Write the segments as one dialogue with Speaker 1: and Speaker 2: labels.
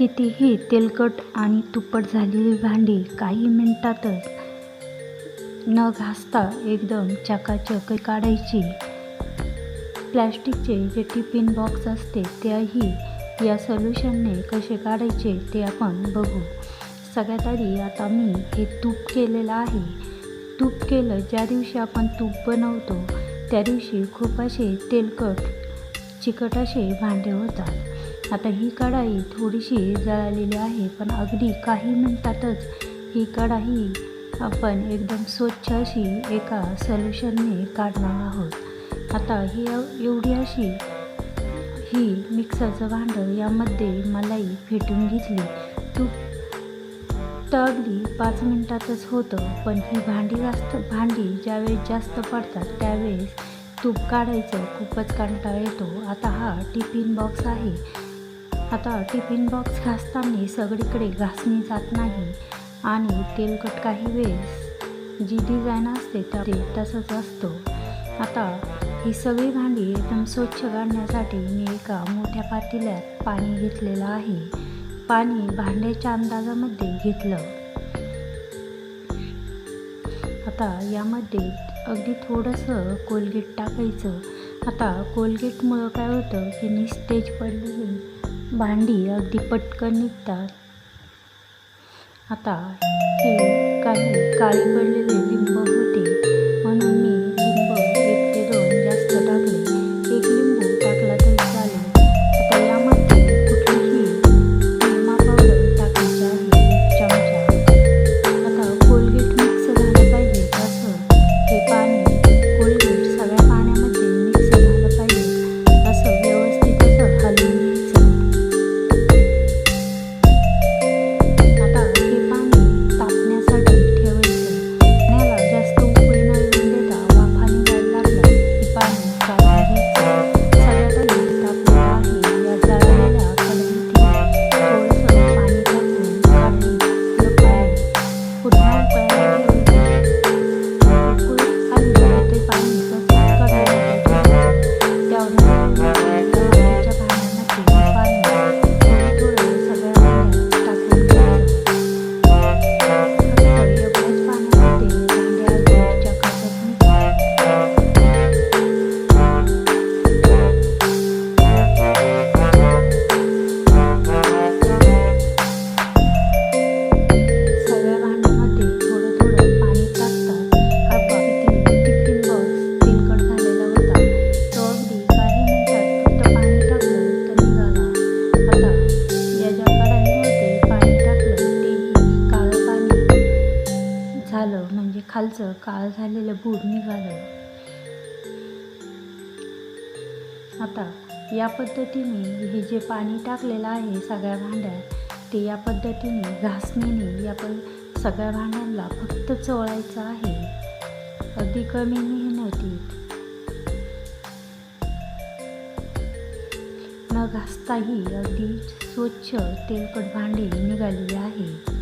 Speaker 1: कितीही तेलकट आणि तुप्पट झालेली भांडी काही मिनिटातच न घासता एकदम चकाचक काढायची. प्लॅस्टिकचे जे टिफिन बॉक्स असते त्याही या सोल्युशनने कसे काढायचे ते आपण बघू. सगळ्यात आधी आता मी हे तूप केलेलं आहे. तूप केलं ज्या दिवशी आपण तूप बनवतो त्या दिवशी खूप असे तेलकट चिकट असे भांडे होतात. आता ही कढाई थोडीशी जळालेली आहे पण अगदी काही मिनिटातच ही कढाई आपण एकदम स्वच्छ अशी एका सोल्युशनने काढणार आहोत. आता ही एवढी अशी ही मिक्सरचं भांडं यामध्ये मलाई फेटून घेतली. तूप तर अगदी पाच मिनटातच होतं पण ही भांडी जास्त भांडी ज्यावेळेस जास्त पडतात त्यावेळेस तूप काढायचं खूपच कंटाळा येतो. आता हा टिफिन बॉक्स आहे. आता टिफिन बॉक्स घासताना सगळीकडे घासणी जात नाही आणि तेलकट काही वेळेस जी डिझाईन असते तर ते तसंच असतो. आता ही सगळी भांडी एकदम स्वच्छ काढण्यासाठी मी एका मोठ्या पातेल्यात पाणी घेतलेलं आहे. पाणी भांड्याच्या अंदाजामध्ये घेतलं. आता यामध्ये अगदी थोडंसं कोलगेट टाकायचं. आता कोलगेटमुळं काय होतं की निस्तेज पडलेली भांडी अगदी पटकन निघतात. आता हे काही काळी पडलेले लिंब होते. खालचं काळ झालेलं बूड निघालं. आता या पद्धतीने हे जे पाणी टाकलेलं आहे सगळ्या भांड्यात ते या पद्धतीने घासणीने या पण सगळ्या भांड्यांना फक्त चोळायचं आहे. अगदी कमी मेहनतीत. न घासताही अगदी स्वच्छ तेलकट भांडी निघालेली आहे.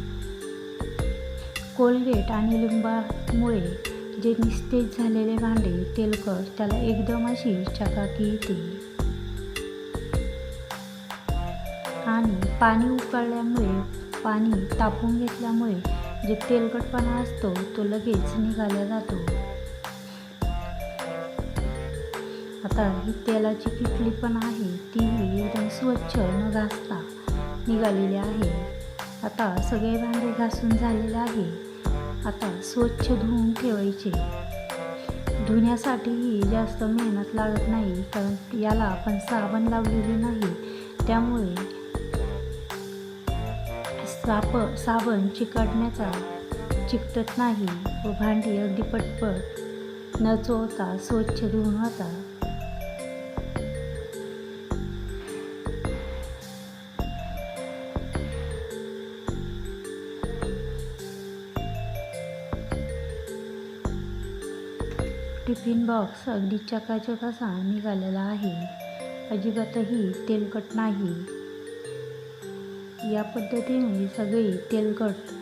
Speaker 1: कोलगेट आणि लिंबामुळे जे निस्तेज झालेले भांडे तेलकट त्याला एकदम अशी चकाकी येते. आणि पाणी उकळल्यामुळे पाणी तापून घेतल्यामुळे जे तेलकटपणा असतो तो लगेच निघाला जातो. आता ही तेलाची किटली पण आहे तीही एकदम स्वच्छ न घासता निघालेली आहे. आता सगळे भांडे घासून झालेले आहे. आता स्वच्छ धुवून ठेवायचे. धुण्यासाठीही जास्त मेहनत लागत नाही कारण याला आपण साबण लावलेले नाही. त्यामुळे साप साबण चिकटण्याचा चिकटत नाही व भांडी अगदी पटपट न चोळता स्वच्छ धुवून होतात टिफिन बॉक्स अगदी चकाचक असा निघालेला आहे. अजिबातही तेलकट नाही. या पद्धतीने सगळी तेलकट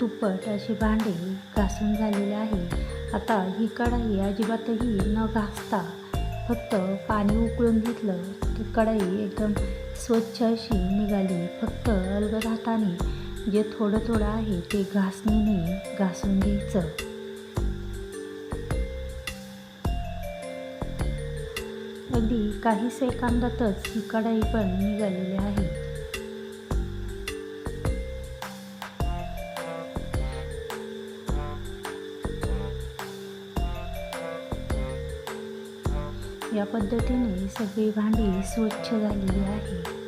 Speaker 1: तुप्पट अशी भांडे घासून झालेले आहे. आता ही कढाई अजिबातही न घासता फक्त पाणी उकळून घेतलं ती कढाई एकदम स्वच्छ अशी निघाली. फक्त अलगद हाताने जे थोडं थोडं आहे ते घासणीने घासून घ्यायचं. अगदी काही सेकंदातच ही कढाई पण निघालेली आहे. या पद्धतीने सगळी भांडी स्वच्छ झालेली आहे.